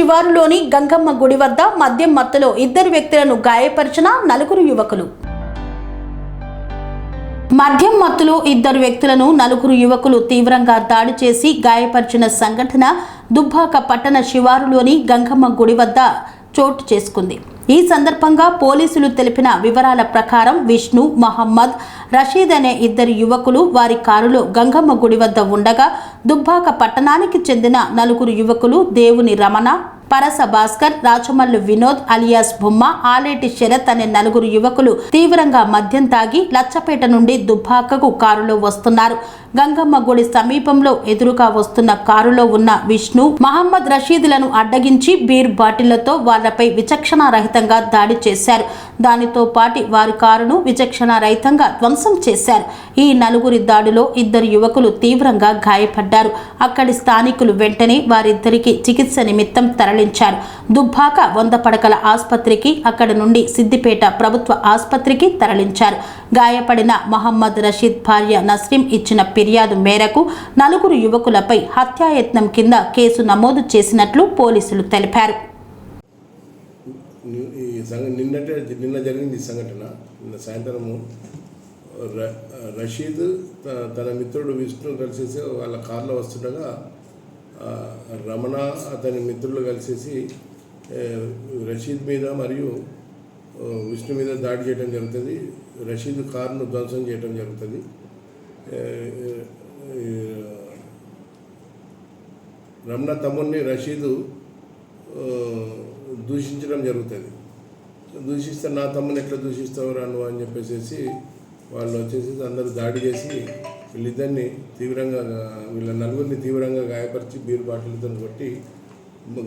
శివారులోని గంగమ్మ గుడి వద్ద మద్యం మత్తులో ఇద్దరు వ్యక్తులను గాయపరిచిన నలుగురు యువకులు. మద్యం మత్తులో ఇద్దరు వ్యక్తులను నలుగురు యువకులు తీవ్రంగా దాడి చేసి గాయపరిచిన సంఘటన దుబ్బాక పట్టణ శివారులోని గంగమ్మ గుడి వద్ద చోటు చేసుకుంది. ఈ సందర్భంగా పోలీసులు తెలిపిన వివరాల ప్రకారం విష్ణు మహమ్మద్ రషీద్ అనే ఇద్దరు యువకులు వారి కారులో గంగమ్మ గుడి వద్ద ఉండగా దుబ్బాక పట్టణానికి చెందిన నలుగురు యువకులు దేవుని రమణ పరస భాస్కర్ రాచమల్లు వినోద్ అలియాస్ బొమ్మ ఆలేటి శరత్ అనే నలుగురు యువకులు తీవ్రంగా మద్యం తాగి లచ్చపేట నుండి దుబ్బాకకు కారులో వస్తున్నారు. గంగమ్మ గుడి సమీపంలో ఎదురుగా వస్తున్న కారులో ఉన్న విష్ణు మహమ్మద్ రషీదులను అడ్డగించి బీర్ బాటిళ్ళతో వాళ్ళపై విచక్షణారహితంగా దాడి చేశారు. దానితో పాటి వారి కారును విచక్షణారహితంగా ధ్వంసం చేశారు. ఈ నలుగురి దాడిలో ఇద్దరు యువకులు తీవ్రంగా గాయపడ్డారు. అక్కడి స్థానికులు వెంటనే వారిద్దరికి చికిత్స నిమిత్తం తరలించారు. దుబ్బాక వంద పడకల ఆసుపత్రికి అక్కడి నుండి సిద్దిపేట ప్రభుత్వ ఆసుపత్రికి తరలించారు. గాయపడిన మహమ్మద్ రషీద్ భార్య నస్రీం ఇచ్చిన ఫిర్యాదు మేరకు నలుగురు యువకులపై హత్యాయత్నం కింద కేసు నమోదు చేసినట్లు పోలీసులు తెలిపారు. ఈ సంఘ నిన్నటే నిన్న జరిగింది ఈ సంఘటన. నిన్న సాయంత్రము ర- రషీద్ త- తన మిత్రుడు విష్ణు కలిసేసి వాళ్ళ కారులో వస్తుండగా రమణ అతని మిత్రులు కలిసేసి రషీద్ మీద మరియు విష్ణు మీద దాడి చేయడం జరుగుతుంది. రషీద్ కారును ధ్వంసం చేయడం జరుగుతుంది. రమణ తమ్ముడిని రషీదు దూషించడం జరుగుతుంది. దూషిస్తే నా తమ్ముని ఎట్లా దూషిస్తావు రాను అని చెప్పేసి వాళ్ళు వచ్చేసి అందరూ దాడి చేసి వీళ్ళిద్దరిని తీవ్రంగా వీళ్ళ నలుగురిని తీవ్రంగా గాయపరిచి బీరు బాటిల్తో కొట్టి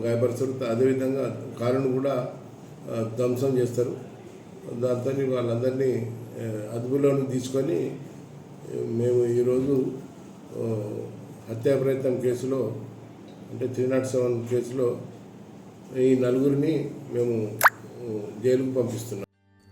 గాయపరుస్తారు. అదేవిధంగా కారును కూడా ధ్వంసం చేస్తారు. దాంతో వాళ్ళందరినీ అదుపులోని తీసుకొని మేము ఈరోజు హత్యా ప్రయత్నం కేసులో అంటే త్రీ నాట్ సెవెన్ కేసులో ఈ నలుగురిని మేము జైలుకు పంపిస్తున్నాం.